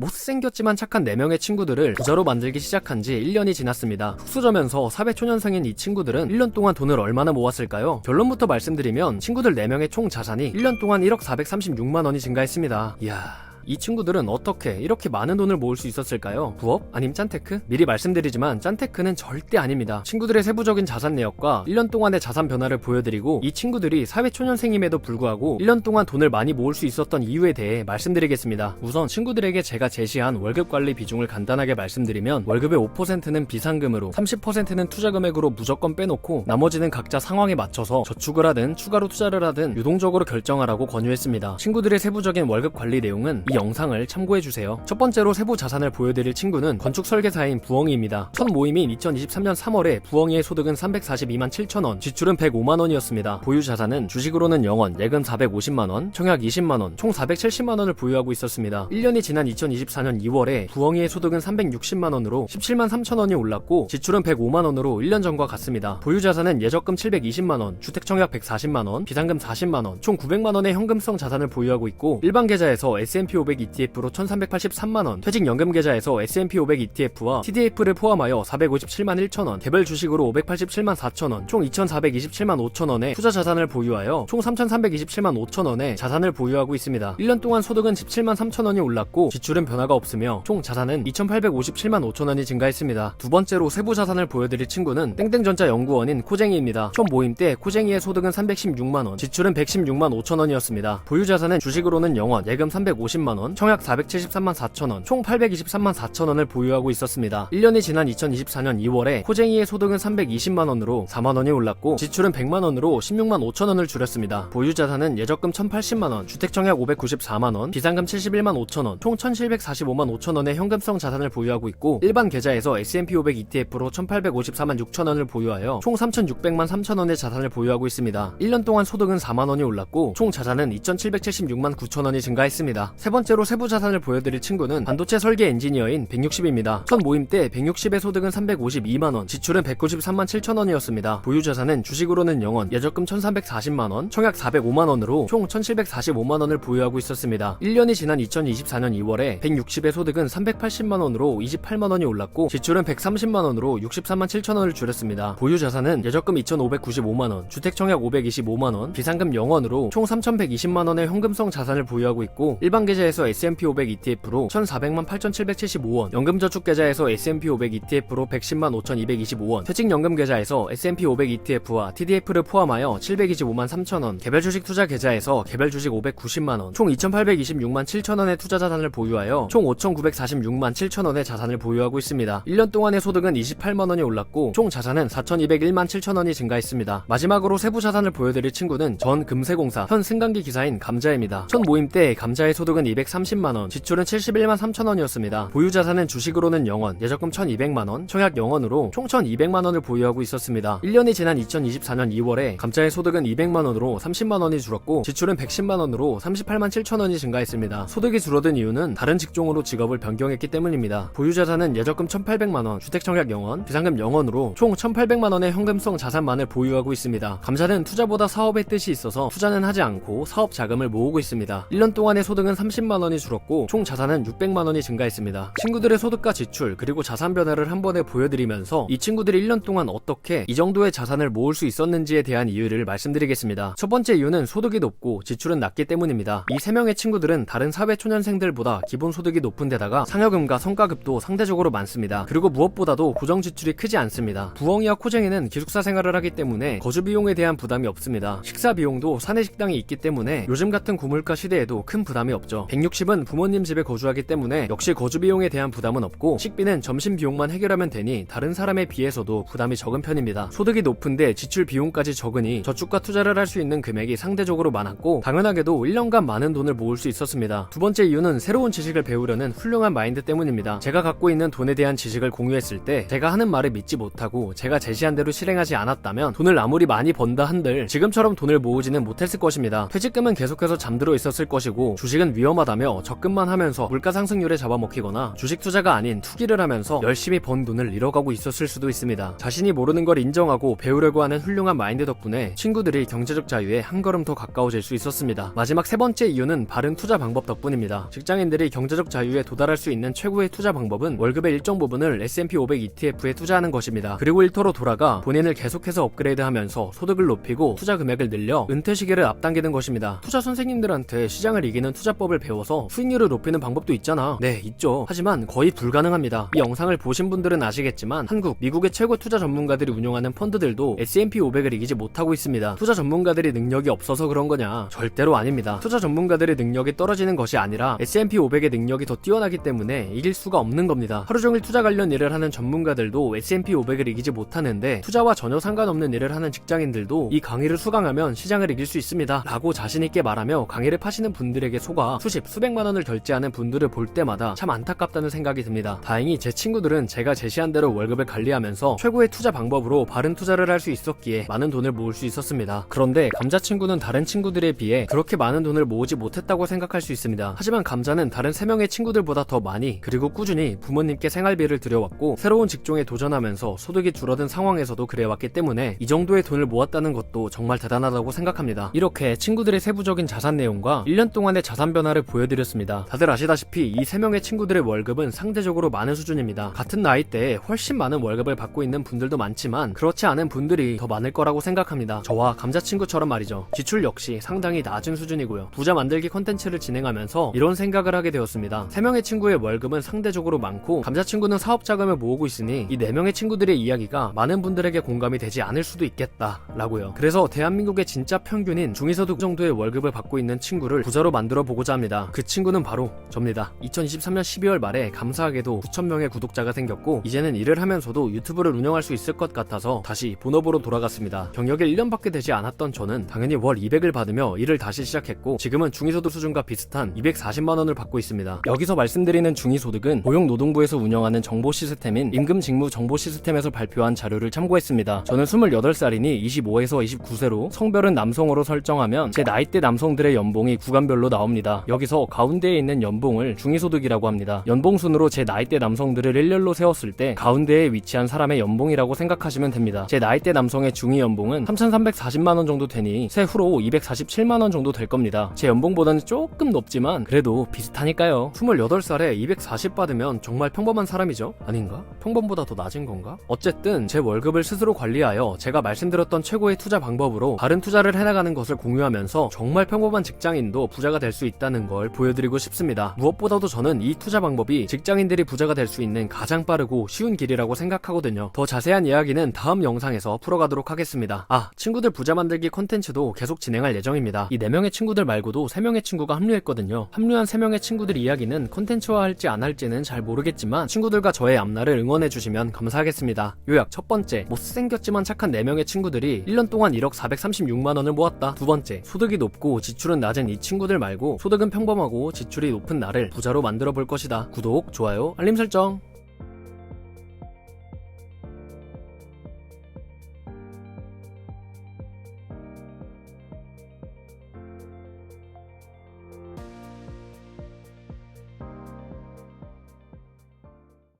못생겼지만 착한 4명의 친구들을 부자로 만들기 시작한 지 1년이 지났습니다. 흑수저면서 사회초년생인 이 친구들은 1년 동안 돈을 얼마나 모았을까요? 결론부터 말씀드리면 친구들 4명의 총 자산이 1년 동안 1억 436만 원이 증가했습니다. 이야. 이 친구들은 어떻게 이렇게 많은 돈을 모을 수 있었을까요? 부업? 아님 짠테크? 미리 말씀드리지만 짠테크는 절대 아닙니다. 친구들의 세부적인 자산 내역과 1년 동안의 자산 변화를 보여드리고 이 친구들이 사회초년생임에도 불구하고 1년 동안 돈을 많이 모을 수 있었던 이유에 대해 말씀드리겠습니다. 우선 친구들에게 제가 제시한 월급 관리 비중을 간단하게 말씀드리면 월급의 5%는 비상금으로 30%는 투자 금액으로 무조건 빼놓고 나머지는 각자 상황에 맞춰서 저축을 하든 추가로 투자를 하든 유동적으로 결정하라고 권유했습니다. 친구들의 세부적인 월급 관리 내용은 이 영상을 참고해주세요. 첫 번째로 세부 자산을 보여드릴 친구는 건축 설계사인 부엉이입니다. 첫 모임인 2023년 3월에 부엉이의 소득은 342만 7천원, 지출은 105만원이었습니다. 보유 자산은 주식으로는 0원, 예금 450만원, 청약 20만원, 총 470만원을 보유하고 있었습니다. 1년이 지난 2024년 2월에 부엉이의 소득은 360만원으로 17만 3천원이 올랐고 지출은 105만원으로 1년 전과 같습니다. 보유 자산은 예적금 720만원, 주택 청약 140만원, 비상금 40만원, 총 900만원의 현금성 자산을 보유하고 있고 일반 계좌에서 S&P 500 ETF로 1383만원, 퇴직연금 계좌에서 S&P 500 ETF와 TDF를 포함하여 457만 1천원, 개별 주식으로 587만 4천원, 총 2427만 5천원의 투자 자산을 보유하여 총 3327만 5천원의 자산을 보유하고 있습니다. 1년 동안 소득은 17만 3천원이 올랐고 지출은 변화가 없으며 총 자산은 2857만 5천원이 증가했습니다. 두 번째로 세부 자산을 보여드릴 친구는 땡땡전자 연구원인 코쟁이입니다. 첫 모임 때 코쟁이의 소득은 316만원, 지출은 116만 5천원이었습니다. 보유 자산은 주식으로는 0원, 예금 350만원, 청약 473만 4천원, 총 823만 4천원을 보유하고 있었습니다. 1년이 지난 2024년 2월에 코쟁이의 소득은 320만원으로 4만원이 올랐고 지출은 100만원으로 16만 5천원을 줄였습니다. 보유 자산은 예적금 1080만원, 주택 청약 594만원, 비상금 71만 5천원, 총 1745만 5천원의 현금성 자산을 보유하고 있고 일반 계좌에서 S&P 500 ETF로 1854만 6천원을 보유하여 총 3600만 3천원의 자산을 보유하고 있습니다. 1년 동안 소득은 4만원이 올랐고 총 자산은 2776만 9천원이 증가했습니다. 세번 째로 세부 자산을 보여드릴 친구는 반도체 설계 엔지니어인 160입니다. 첫 모임 때 160의 소득은 352만원, 지출은 193만 7천원이었습니다. 보유 자산은 주식으로는 0원, 예적금 1340만원, 청약 405만원으로 총 1745만원을 보유하고 있었습니다. 1년이 지난 2024년 2월에 160의 소득은 380만원으로 28만원이 올랐고 지출은 130만원으로 63만 7천원을 줄였습니다. 보유 자산은 예적금 2595만원, 주택 청약 525만원, 비상금 0원으로 총 3120만원의 현금성 자산을 보유하고 있고 일반 계좌에 서 S&P 500 ETF로 1400만 8775원, 연금저축 계좌에서 S&P 500 ETF로 110만 5225원, 퇴직연금 계좌에서 S&P 500 ETF와 TDF를 포함하여 725만 3천원, 개별 주식 투자 계좌에서 개별 주식 590만원, 총 2826만 7천원의 투자 자산을 보유하여 총 5946만 7천원의 자산을 보유하고 있습니다. 1년 동안의 소득은 28만원이 올랐고 총 자산은 4201만 7천원이 증가했습니다. 마지막으로 세부 자산을 보여드릴 친구는 전 금세공사 현 승강기 기사인 감자입니다. 첫 모임 때 감자의 소득은 230만원, 지출은 71만 3천원이었습니다. 보유 자산은 주식으로는 0원, 예적금 1200만원, 청약 0원으로 총 1200만원을 보유하고 있었습니다. 1년이 지난 2024년 2월에 감자의 소득은 200만원으로 30만원이 줄었고 지출은 110만원으로 38만 7천원이 증가했습니다. 소득이 줄어든 이유는 다른 직종으로 직업을 변경했기 때문입니다. 보유 자산은 예적금 1800만원, 주택 청약 0원, 비상금 0원으로 총 1800만원의 현금성 자산만을 보유하고 있습니다. 감자는 투자보다 사업의 뜻이 있어서 투자는 하지 않고 사업 자금을 모으고 있습니다. 1년 동안의 소득은 30만 원이 줄었고 총 자산은 600만 원이 증가했습니다. 친구들의 소득과 지출 그리고 자산 변화를 한 번에 보여드리면서 이 친구들이 1년 동안 어떻게 이 정도의 자산을 모을 수 있었는지에 대한 이유를 말씀드리겠습니다. 첫 번째 이유는 소득이 높고 지출은 낮기 때문입니다. 이세 명의 친구들은 다른 사회 초년생들보다 기본 소득이 높은 데다가 상여금과 성과급도 상대적으로 많습니다. 그리고 무엇보다도 고정 지출이 크지 않습니다. 부엉이와 코쟁이는 기숙사 생활을 하기 때문에 거주 비용에 대한 부담이 없습니다. 식사 비용도 사내 식당이 있기 때문에 요즘 같은 고물가 시대에도 큰 부담이 없죠. 160은 부모님 집에 거주하기 때문에 역시 거주 비용에 대한 부담은 없고 식비는 점심 비용만 해결하면 되니 다른 사람에 비해서도 부담이 적은 편입니다. 소득이 높은데 지출 비용까지 적으니 저축과 투자를 할 수 있는 금액이 상대적으로 많았고 당연하게도 1년간 많은 돈을 모을 수 있었습니다. 두 번째 이유는 새로운 지식을 배우려는 훌륭한 마인드 때문입니다. 제가 갖고 있는 돈에 대한 지식을 공유했을 때 제가 하는 말을 믿지 못하고 제가 제시한 대로 실행하지 않았다면 돈을 아무리 많이 번다 한들 지금처럼 돈을 모으지는 못했을 것입니다. 퇴직금은 계속해서 잠들어 있었을 것이고 주식은 위험한 위험하다며 적금만 하면서 물가 상승률에 잡아먹히거나 주식 투자가 아닌 투기를 하면서 열심히 번 돈을 잃어가고 있었을 수도 있습니다. 자신이 모르는 걸 인정하고 배우려고 하는 훌륭한 마인드 덕분에 친구들이 경제적 자유에 한 걸음 더 가까워질 수 있었습니다. 마지막 세 번째 이유는 바른 투자 방법 덕분입니다. 직장인들이 경제적 자유에 도달할 수 있는 최고의 투자 방법은 월급의 일정 부분을 S&P 500 ETF에 투자하는 것입니다. 그리고 일터로 돌아가 본인을 계속해서 업그레이드하면서 소득을 높이고 투자 금액을 늘려 은퇴 시기를 앞당기는 것입니다. 투자 선생님들한테 시장을 이기는 투자법을 배 워서 수익률을 높이는 방법도 있잖아. 네, 있죠. 하지만 거의 불가능합니다. 이 영상을 보신 분들은 아시겠지만 한국, 미국의 최고 투자 전문가들이 운영하는 펀드들도 S&P 500을 이기지 못하고 있습니다. 투자 전문가들이 능력이 없어서 그런 거냐? 절대로 아닙니다. 투자 전문가들의 능력이 떨어지는 것이 아니라 S&P 500의 능력이 더 뛰어나기 때문에 이길 수가 없는 겁니다. 하루 종일 투자 관련 일을 하는 전문가들도 S&P 500을 이기지 못하는데 투자와 전혀 상관없는 일을 하는 직장인들도 이 강의를 수강하면 시장을 이길 수 있습니다. 라고 자신있게 말하며 강의를 파시는 분들에게 속아 수십, 수백만 원을 결제하는 분들을 볼 때마다 참 안타깝다는 생각이 듭니다. 다행히 제 친구들은 제가 제시한 대로 월급을 관리하면서 최고의 투자 방법으로 바른 투자를 할 수 있었기에 많은 돈을 모을 수 있었습니다. 그런데 감자 친구는 다른 친구들에 비해 그렇게 많은 돈을 모으지 못했다고 생각할 수 있습니다. 하지만 감자는 다른 3명의 친구들보다 더 많이 그리고 꾸준히 부모님께 생활비를 들여왔고 새로운 직종에 도전하면서 소득이 줄어든 상황에서도 그래왔기 때문에 이 정도의 돈을 모았다는 것도 정말 대단하다고 생각합니다. 이렇게 친구들의 세부적인 자산 내용과 1년 동안의 자산 변화를 보여드렸습니다. 다들 아시다시피 이 3명의 친구들의 월급은 상대적으로 많은 수준입니다. 같은 나이대에 훨씬 많은 월급을 받고 있는 분들도 많지만 그렇지 않은 분들이 더 많을 거라고 생각합니다. 저와 감자 친구처럼 말이죠. 지출 역시 상당히 낮은 수준이고요. 부자 만들기 컨텐츠를 진행하면서 이런 생각을 하게 되었습니다. 3명의 친구의 월급은 상대적으로 많고 감자 친구는 사업 자금을 모으고 있으니 이 4명의 친구들의 이야기가 많은 분들에게 공감이 되지 않을 수도 있겠다 라고요. 그래서 대한민국의 진짜 평균인 중위소득 정도의 월급을 받고 있는 친구를 부자로 만들어 보고자 합니다. 그 친구는 바로 접니다. 2023년 12월 말에 감사하게도 9,000명의 구독자가 생겼고 이제는 일을 하면서도 유튜브를 운영할 수 있을 것 같아서 다시 본업으로 돌아갔습니다. 경력이 1년밖에 되지 않았던 저는 당연히 월 200을 받으며 일을 다시 시작했고 지금은 중위소득 수준과 비슷한 240만 원을 받고 있습니다. 여기서 말씀드리는 중위소득은 고용노동부에서 운영하는 정보 시스템인 임금 직무 정보 시스템에서 발표한 자료를 참고했습니다. 저는 28살이니 25에서 29세로 성별은 남성으로 설정하면 제 나이대 남성들의 연봉이 구간별로 나옵니다. 여기서 가운데에 있는 연봉을 중위소득이라고 합니다. 연봉순으로 제 나이대 남성들을 일렬로 세웠을 때 가운데에 위치한 사람의 연봉이라고 생각하시면 됩니다. 제 나이대 남성의 중위 연봉은 3,340만 원 정도 되니 세후로 247만 원 정도 될 겁니다. 제 연봉보다는 조금 높지만 그래도 비슷하니까요. 28살에 240 받으면 정말 평범한 사람이죠? 아닌가? 평범보다 더 낮은 건가? 어쨌든 제 월급을 스스로 관리하여 제가 말씀드렸던 최고의 투자 방법으로 바른 투자를 해나가는 것을 공유하면서 정말 평범한 직장인도 부자가 될 수 있다는 걸 보여드리고 싶습니다. 무엇보다도 저는 이 투자 방법이 직장인들이 부자가 될 수 있는 가장 빠르고 쉬운 길이라고 생각하거든요. 더 자세한 이야기는 다음 영상에서 풀어가도록 하겠습니다. 아, 친구들 부자 만들기 컨텐츠도 계속 진행할 예정입니다. 이 4명의 친구들 말고도 3명의 친구가 합류했거든요. 합류한 3명의 친구들 이야기는 컨텐츠화 할지 안 할지는 잘 모르겠지만 친구들과 저의 앞날을 응원해주시면 감사하겠습니다. 요약 첫 번째, 못생겼지만 착한 4명의 친구들이 1년 동안 1억 436만 원을 모았다. 두 번째, 소득이 높고 지출은 낮은 이 친구들 말고 소득은 평범하고 지출이 높은 나를 부자로 만들어 볼 것이다. 구독, 좋아요, 알림 설정.